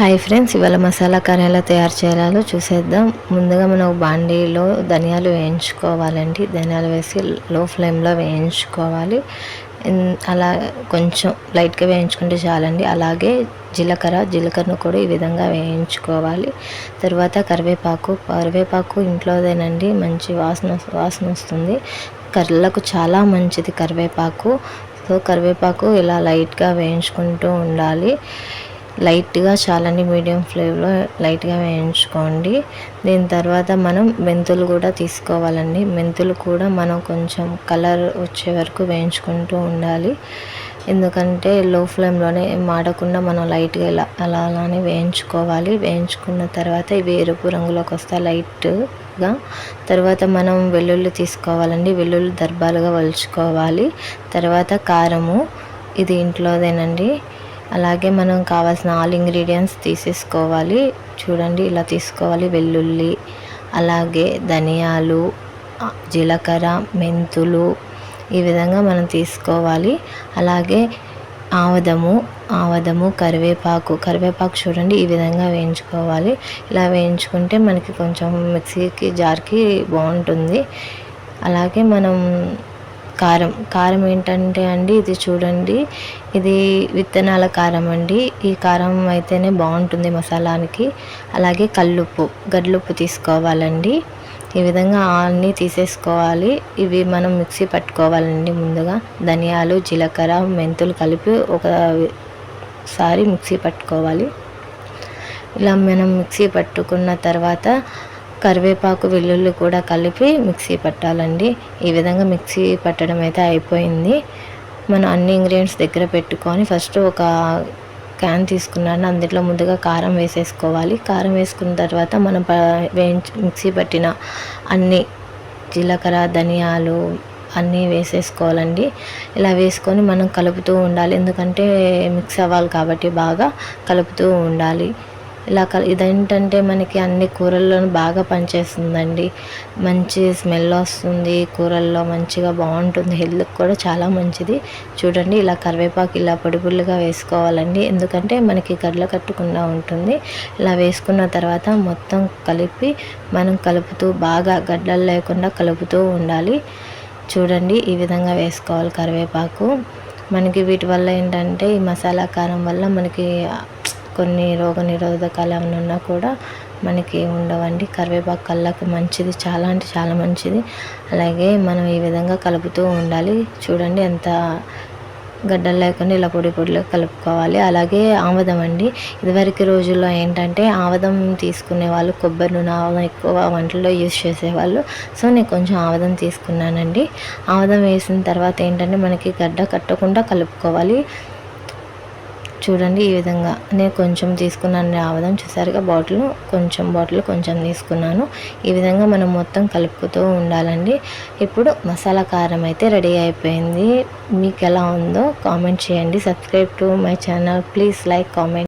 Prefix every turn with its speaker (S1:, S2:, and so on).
S1: Hi friends ఇవాళ masala curry ఎలా తయారు చేయాలో చూసేద్దాం. ముందుగా మనం బాండీలో ధనియాలు వేయించుకోవాలండి. ధనియాలు వేసి లో ఫ్లేమ్లో వేయించుకోవాలి. అలా కొంచెం లైట్గా వేయించుకుంటే చాలండి. అలాగే జీలకర్ర జీలకర్రను కూడా ఈ విధంగా వేయించుకోవాలి. తర్వాత కరివేపాకు కరివేపాకు ఇంట్లోదేనండి మంచి వాసన వాసన వస్తుంది. కర్రలకు చాలా మంచిది కరివేపాకు. సో కరివేపాకు ఇలా లైట్గా వేయించుకుంటూ ఉండాలి. లైట్గా చాలండి మీడియం ఫ్లేమ్లో లైట్గా వేయించుకోండి. దీని తర్వాత మనం మెంతులు కూడా తీసుకోవాలండి. మెంతులు కూడా మనం కొంచెం కలర్ వచ్చే వరకు వేయించుకుంటూ ఉండాలి. ఎందుకంటే లో ఫ్లేమ్లోనే మాడకుండా మనం లైట్గా ఇలా అలా అలానే వేయించుకోవాలి. వేయించుకున్న తర్వాత ఇవి ఎరుపు రంగులోకి వస్తాయి లైట్గా. తర్వాత మనం వెల్లుల్లి తీసుకోవాలండి. వెల్లుల్లి దర్బాలుగా వలుచుకోవాలి. తర్వాత కారము ఇది ఇంట్లోదేనండి. అలాగే మనం కావాల్సిన ఆల్ ఇంగ్రీడియంట్స్ తీసేసుకోవాలి. చూడండి ఇలా తీసుకోవాలి. వెల్లుల్లి అలాగే ధనియాలు జీలకర్ర మెంతులు ఈ విధంగా మనం తీసుకోవాలి. అలాగే ఆవదము ఆవదము కరివేపాకు. కరివేపాకు చూడండి ఈ విధంగా వేయించుకోవాలి. ఇలా వేయించుకుంటే మనకి కొంచెం మిక్సీకి జార్కి బాగుంటుంది. అలాగే మనం కారం. కారం ఏంటంటే అండి ఇది చూడండి. ఇది విత్తనాల కారం అండి. ఈ కారం అయితేనే బాగుంటుంది మసాలానికి. అలాగే కల్లుప్పు గడ్లుప్పు తీసుకోవాలండి. ఈ విధంగా అన్నీ తీసేసుకోవాలి. ఇవి మనం మిక్సీ పట్టుకోవాలండి ముందుగా. ధనియాలు జీలకర్ర మెంతులు కలిపి ఒకసారి మిక్సీ పట్టుకోవాలి. ఇలా మనం మిక్సీ పట్టుకున్న తర్వాత కరివేపాకు వెల్లుల్లి కూడా కలిపి మిక్సీ పట్టాలండి. ఈ విధంగా మిక్సీ పట్టడం అయితే అయిపోయింది. మనం అన్ని ఇంగ్రీడియంట్స్ దగ్గర పెట్టుకొని ఫస్ట్ ఒక క్యాన్ తీసుకున్నాను. అందులో ముందుగా కారం వేసేసుకోవాలి. కారం వేసుకున్న తర్వాత మనం వేయించి మిక్సీ పట్టిన అన్ని జీలకర్ర ధనియాలు అన్నీ వేసేసుకోవాలండి. ఇలా వేసుకొని మనం కలుపుతూ ఉండాలి. ఎందుకంటే మిక్స్ అవ్వాలి కాబట్టి బాగా కలుపుతూ ఉండాలి. ఇలా కల ఇదేంటంటే మనకి అన్ని కూరల్లోనూ బాగా పనిచేస్తుందండి. మంచి స్మెల్ వస్తుంది కూరల్లో మంచిగా బాగుంటుంది హెల్త్కి కూడా చాలా మంచిది. చూడండి ఇలా కరివేపాకు ఇలా పొడిపుల్లుగా వేసుకోవాలండి. ఎందుకంటే మనకి గడ్ల కట్టకుండా ఉంటుంది. ఇలా వేసుకున్న తర్వాత మొత్తం కలిపి మనం కలుపుతూ బాగా గడ్డలు లేకుండా కలుపుతూ ఉండాలి. చూడండి ఈ విధంగా వేసుకోవాలి కరివేపాకు. మనకి వీటి వల్ల ఏంటంటే ఈ మసాలా కారం వల్ల మనకి కొన్ని రోగనిరోధకాలు ఏమైనా ఉన్నా కూడా మనకి ఉండవండి. కరివేపాకు కళ్ళకు మంచిది చాలా అంటే చాలా మంచిది. అలాగే మనం ఈ విధంగా కలుపుతూ ఉండాలి. చూడండి ఎంత గడ్డలు లేకుండా ఇలా పొడి పొడిలో కలుపుకోవాలి. అలాగే ఆముదం అండి. ఇదివరకు రోజుల్లో ఏంటంటే ఆముదం తీసుకునే వాళ్ళు కొబ్బరి నూనె ఆముదం ఎక్కువ వంటల్లో యూజ్ చేసేవాళ్ళు. సో నేను కొంచెం ఆముదం తీసుకున్నానండి. ఆముదం వేసిన తర్వాత ఏంటంటే మనకి గడ్డ కట్టకుండా కలుపుకోవాలి. చూడండి ఈ విధంగా. నేను కొంచెం తీసుకున్నాను ఆవదం చూసారుగా బాటిల్ కొంచెం బాటిల్ కొంచెం తీసుకున్నాను. ఈ విధంగా మనం మొత్తం కలుపుతూ ఉండాలండి. ఇప్పుడు మసాలా కారం అయితే రెడీ అయిపోయింది. మీకు ఎలా ఉందో కామెంట్ చేయండి. Subscribe to my channel. Please like comment.